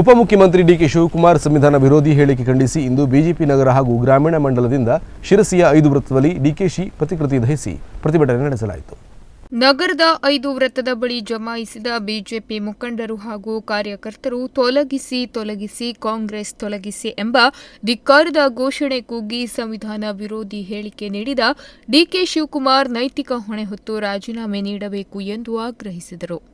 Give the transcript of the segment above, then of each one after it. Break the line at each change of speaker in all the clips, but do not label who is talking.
ಉಪಮುಖ್ಯಮಂತ್ರಿ ಡಿಕೆ ಶಿವಕುಮಾರ್ ಸಂವಿಧಾನ ವಿರೋಧಿ ಹೇಳಿಕೆ ಖಂಡಿಸಿ ಇಂದು ಬಿಜೆಪಿ ನಗರ ಹಾಗೂ ಗ್ರಾಮೀಣ ಮಂಡಲದಿಂದ ಶಿರಸಿಯ ಐದು ವೃತ್ತದಲ್ಲಿ ಡಿಕೆಶಿ ಪ್ರತಿಕೃತಿ ದಹಿಸಿ ಪ್ರತಿಭಟನೆ ನಡೆಸಲಾಯಿತು.
ನಗರದ ಐದು ವೃತ್ತದ ಬಳಿ ಜಮಾಯಿಸಿದ ಬಿಜೆಪಿ ಮುಖಂಡರು ಹಾಗೂ ಕಾರ್ಯಕರ್ತರು ತೊಲಗಿಸಿ ತೊಲಗಿಸಿ ಕಾಂಗ್ರೆಸ್ ತೊಲಗಿಸಿ ಎಂಬ ಧಿಕ್ಕಾರದ ಘೋಷಣೆ ಕೂಗಿ ಸಂವಿಧಾನ ವಿರೋಧಿ ಹೇಳಿಕೆ ನೀಡಿದ ಡಿಕೆ ಶಿವಕುಮಾರ್ ನೈತಿಕ ಹೊಣೆ ಹೊತ್ತು ರಾಜೀನಾಮೆ ನೀಡಬೇಕು ಎಂದು ಆಗ್ರಹಿಸಿದರು.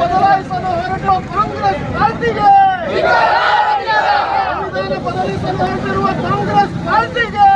ಬದಲಾಯಿಸಲು ಹೊರಟು ಕಾಂಗ್ರೆಸ್ ಪಾರ್ಟಿಗೆ ಸಂವಿಧಾನ ಬದಲಿಸಲು ಹೊರಟಿರುವ ಕಾಂಗ್ರೆಸ್ ಪಾರ್ಟಿಗೆ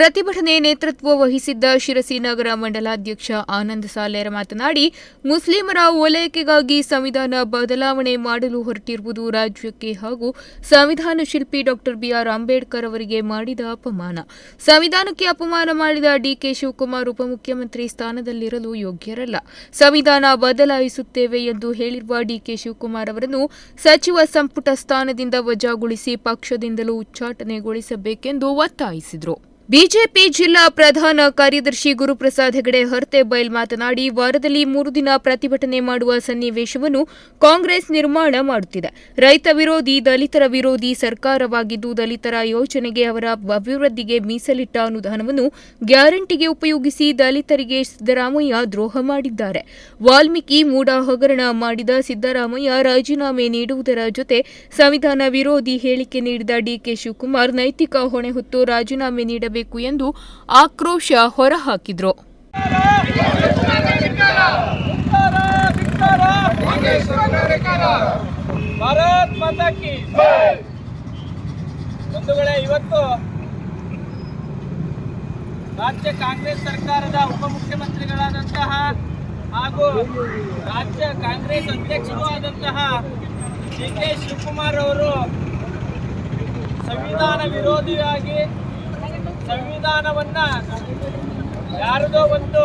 ಪ್ರತಿಭಟನೆ ನೇತೃತ್ವ ವಹಿಸಿದ್ದ ಶಿರಸಿ ನಗರ ಮಂಡಲಾಧ್ಯಕ್ಷ ಆನಂದ್ ಸಾಲೇರ ಮಾತನಾಡಿ, ಮುಸ್ಲಿಮರ ಓಲೈಕೆಗಾಗಿ ಸಂವಿಧಾನ ಬದಲಾವಣೆ ಮಾಡಲು ಹೊರಟಿರುವುದು ರಾಜ್ಯಕ್ಕೆ ಹಾಗೂ ಸಂವಿಧಾನ ಶಿಲ್ಪಿ ಡಾಕ್ಟರ್ ಬಿಆರ್ ಅಂಬೇಡ್ಕರ್ ಅವರಿಗೆ ಮಾಡಿದ ಅಪಮಾನ. ಸಂವಿಧಾನಕ್ಕೆ ಅಪಮಾನ ಮಾಡಿದ ಡಿಕೆ ಶಿವಕುಮಾರ್ ಉಪಮುಖ್ಯಮಂತ್ರಿ ಸ್ಥಾನದಲ್ಲಿರಲು ಯೋಗ್ಯರಲ್ಲ. ಸಂವಿಧಾನ ಬದಲಾಯಿಸುತ್ತೇವೆ ಎಂದು ಹೇಳಿರುವ ಡಿಕೆ ಶಿವಕುಮಾರ್ ಅವರನ್ನು ಸಚಿವ ಸಂಪುಟ ಸ್ಥಾನದಿಂದ ವಜಾಗೊಳಿಸಿ ಪಕ್ಷದಿಂದಲೂ ಉಚ್ಚಾಟನೆಗೊಳಿಸಬೇಕೆಂದು ಒತ್ತಾಯಿಸಿದರು. ಬಿಜೆಪಿ ಜಿಲ್ಲಾ ಪ್ರಧಾನ ಕಾರ್ಯದರ್ಶಿ ಗುರುಪ್ರಸಾದ್ ಹೆಗಡೆ ಹರ್ತೆಬೈಲ್ ಮಾತನಾಡಿ, ವಾರದಲ್ಲಿ ಮೂರು ದಿನ ಪ್ರತಿಭಟನೆ ಮಾಡುವ ಸನ್ನಿವೇಶವನ್ನು ಕಾಂಗ್ರೆಸ್ ನಿರ್ಮಾಣ ಮಾಡುತ್ತಿದೆ. ರೈತ ವಿರೋಧಿ, ದಲಿತರ ವಿರೋಧಿ, ಸರ್ಕಾರವಾಗಿದ್ದು ದಲಿತರ ಯೋಜನೆಗೆ ಅವರ ಅಭಿವೃದ್ಧಿಗೆ ಮೀಸಲಿಟ್ಟ ಅನುದಾನವನ್ನು ಗ್ಯಾರಂಟಿಗೆ ಉಪಯೋಗಿಸಿ ದಲಿತರಿಗೆ ಸಿದ್ದರಾಮಯ್ಯ ದ್ರೋಹ ಮಾಡಿದ್ದಾರೆ. ವಾಲ್ಮೀಕಿ ಮೂಡ ಹಗರಣ ಮಾಡಿದ ಸಿದ್ದರಾಮಯ್ಯ ರಾಜೀನಾಮೆ ನೀಡುವುದರ ಜೊತೆ ಸಂವಿಧಾನ ವಿರೋಧಿ ಹೇಳಿಕೆ ನೀಡಿದ ಡಿಕೆ ಶಿವಕುಮಾರ್ ನೈತಿಕ ಹೊಣೆ ಹೊತ್ತು ರಾಜೀನಾಮೆ ನೀಡಬೇಕು ಎಂದು ಆಕ್ರೋಶ ಹೊರಹಾಕಿದ್ರು.
ಇವತ್ತು ರಾಜ್ಯ ಕಾಂಗ್ರೆಸ್ ಸರ್ಕಾರದ ಉಪಮುಖ್ಯಮಂತ್ರಿಗಳಾದಂತಹ ಹಾಗೂ ರಾಜ್ಯ ಕಾಂಗ್ರೆಸ್ ಅಧ್ಯಕ್ಷರೂ ಆದಂತಹ ಡಿ ಕೆ ಶಿವಕುಮಾರ್ ಅವರು ಸಂವಿಧಾನ ವಿರೋಧಿಯಾಗಿ ಸಂವಿಧಾನವನ್ನ ಯಾರದೋ ಒಂದು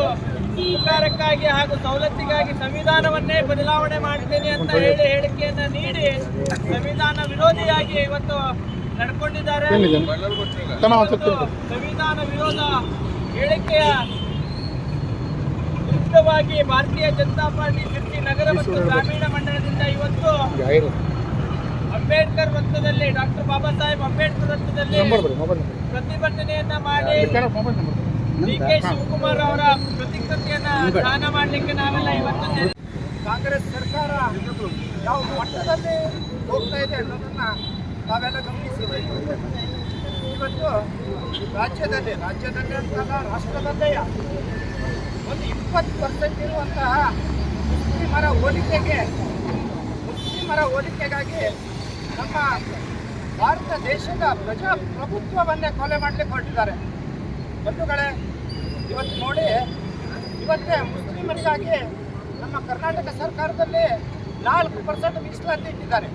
ಉಪಕಾರಕ್ಕಾಗಿ ಹಾಗೂ ಸವಲತ್ತಿಗಾಗಿ ಸಂವಿಧಾನವನ್ನೇ ಬದಲಾವಣೆ ಮಾಡ್ತೇನೆ ಅಂತ ಹೇಳಿ ಹೇಳಿಕೆಯನ್ನ ನೀಡಿ ಸಂವಿಧಾನ ವಿರೋಧಿಯಾಗಿ ಇವತ್ತು ನಡ್ಕೊಂಡಿದ್ದಾರೆ. ಸಂವಿಧಾನ ವಿರೋಧ ಹೇಳಿಕೆಯ ವಿರುದ್ಧವಾಗಿ ಭಾರತೀಯ ಜನತಾ ಪಾರ್ಟಿ ಶಿರ್ಸಿ ನಗರ ಮತ್ತು ಗ್ರಾಮೀಣ ಮಂಡಲದಿಂದ ಇವತ್ತು ಅಂಬೇಡ್ಕರ್ ವೃತ್ತದಲ್ಲಿ ಡಾಕ್ಟರ್ ಬಾಬಾ ಸಾಹೇಬ್ ಅಂಬೇಡ್ಕರ್ ವೃತ್ತದಲ್ಲಿ ಪ್ರತಿಭಟನೆಯನ್ನ ಮಾಡಿ ಡಿ ಕೆ ಶಿವಕುಮಾರ್ ಅವರ ಪ್ರತಿಕೃತಿಯನ್ನ ದಾನ ಮಾಡಲಿಕ್ಕೆ ನಾವೆಲ್ಲ ಇವತ್ತು ಕಾಂಗ್ರೆಸ್ ಸರ್ಕಾರ ಯಾವ ಮಟ್ಟದಲ್ಲಿ ಹೋಗ್ತಾ ಇದೆ ಅನ್ನೋದನ್ನ ನಾವೆಲ್ಲ ಗಮನಿಸಬೇಕು. ಇವತ್ತು ರಾಜ್ಯದಲ್ಲಿ ರಾಜ್ಯದಲ್ಲಿ ಅಂತಲ್ಲ ರಾಷ್ಟ್ರದಲ್ಲೇ ಒಂದು ಇಪ್ಪತ್ತು ಪರ್ಸೆಂಟ್ ಇರುವಂತಹ ಮುಸ್ಲಿಮರ ಹೋಲಿಕೆಗೆ ಮುಸ್ಲಿಮರ ಹೋಲಿಕೆಗಾಗಿ ನಮ್ಮ ಭಾರತ ದೇಶದ ಪ್ರಜಾಪ್ರಭುತ್ವವನ್ನೇ ಕೊಲೆ ಮಾಡಲಿಕ್ಕೆ ಹೊರಟಿದ್ದಾರೆ. ಬಂಧುಗಳೇ, ಇವತ್ತು ನೋಡಿ, ಇವತ್ತೇ ಮುಸ್ಲಿಮರಿಗಾಗಿ ನಮ್ಮ ಕರ್ನಾಟಕ ಸರ್ಕಾರದಲ್ಲಿ ನಾಲ್ಕು ಪರ್ಸೆಂಟ್ ಮೀಸಲಾತಿ ಇಟ್ಟಿದ್ದಾರೆ.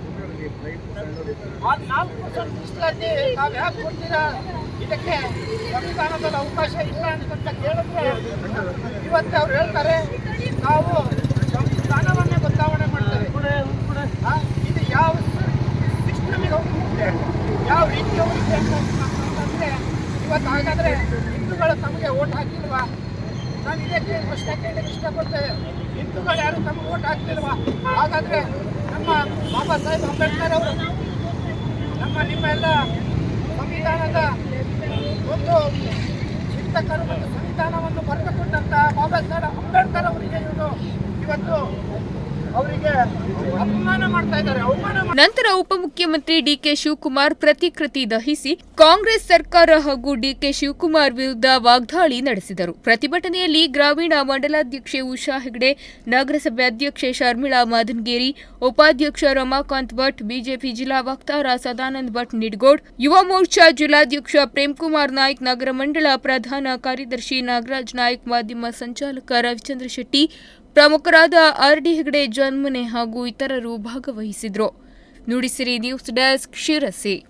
ಆ ನಾಲ್ಕು ಪರ್ಸೆಂಟ್ ಮೀಸಲಾತಿ ನಾವು ಯಾಕೆ ಕೊಡ್ತೀರಾ? ಇದಕ್ಕೆ ಸಂವಿಧಾನದಲ್ಲಿ ಅವಕಾಶ ಇಲ್ಲ ಅಂತ ಕೇಳಿದ್ರೆ ಇವತ್ತು ಅವ್ರು ಹೇಳ್ತಾರೆ, ನಾವು ಸಂವಿಧಾನವನ್ನೇ ಬದಲಾವಣೆ ಮಾಡ್ತಾರೆ ಆ, ಇದು ಯಾವ ಸಿಸ್ಟಮಿಗೆ ಹೋಗುತ್ತೆ ಯಾವ ರೀತಿ ಹೋಗುತ್ತೆ ಅಂತಂದ್ರೆ ಇವತ್ತು ಹಾಗಾದ್ರೆ ಹಿಂದೂಗಳು ತಮಗೆ ಓಟ್ ಹಾಕಿಲ್ವಾ? ನಾನು ಇದಕ್ಕೆ ಪ್ರಶ್ನೆ ಕೇಳಲಿಕ್ಕೆ ಇಷ್ಟಪಡ್ತೇವೆ ಹಿಂದೂಗಳು ಯಾರು ತಮಗೆ ಓಟ್ ಹಾಕ್ತಿಲ್ವಾ? ಹಾಗಾದ್ರೆ ನಮ್ಮ ಬಾಬಾ ಸಾಹೇಬ್ ಅಂಬೇಡ್ಕರ್ ಅವರು ನಮ್ಮ ನಿಮ್ಮ ಎಲ್ಲ ಸಂವಿಧಾನದ ಒಂದು ಚಿಂತಕರು ಮತ್ತು ಸಂವಿಧಾನವನ್ನು ಬರೆದುಕೊಂಡಂತಹ ಬಾಬಾ ಸಾಹೇಬ್ ಅಂಬೇಡ್ಕರ್ ಅವರಿಗೆ ಇವರು ಇವತ್ತು
ನಂತರ ಉಪಮುಖ್ಯಮಂತ್ರಿ ಡಿಕೆ ಶಿವಕುಮಾರ್ ಪ್ರತಿಕೃತಿ ದಹಿಸಿ ಕಾಂಗ್ರೆಸ್ ಸರ್ಕಾರ ಹಾಗೂ ಡಿಕೆ ಶಿವಕುಮಾರ್ ವಿರುದ್ಧ ವಾಗ್ದಾಳಿ ನಡೆಸಿದರು. ಪ್ರತಿಭಟನೆಯಲ್ಲಿ ಗ್ರಾಮೀಣ ಮಂಡಲಾಧ್ಯಕ್ಷೆ ಉಷಾ ಹೆಗ್ಡೆ, ನಗರಸಭೆ ಅಧ್ಯಕ್ಷೆ ಶರ್ಮಿಳಾ ಮಾದನ್ಗೇರಿ ಉಪಾಧ್ಯಕ್ಷ ರಮಾಕಾಂತ್ ಭಟ್, ಬಿಜೆಪಿ ಜಿಲ್ಲಾ ವಕ್ತಾರ ಸದಾನಂದ್ ಭಟ್ ನಿಡ್ಗೋಡ್, ಯುವ ಮೋರ್ಚಾ ಜಿಲ್ಲಾಧ್ಯಕ್ಷ ಪ್ರೇಮ್ಕುಮಾರ್ ನಾಯ್ಕ್, ನಗರ ಮಂಡಲ ಪ್ರಧಾನ ಕಾರ್ಯದರ್ಶಿ ನಾಗರಾಜ್ ನಾಯ್ಕ್, ಮಾಧ್ಯಮ ಸಂಚಾಲಕ ರವಿಚಂದ್ರ ಶೆಟ್ಟಿ ಪ್ರಮುಖರಾದ ಆರ್ ಡಿ ಹೆಗಡೆ ಜನ್ಮನೆ ಹಾಗೂ ಇತರರು ಭಾಗವಹಿಸಿದ್ರು. Nudisiri news desk Sirsi.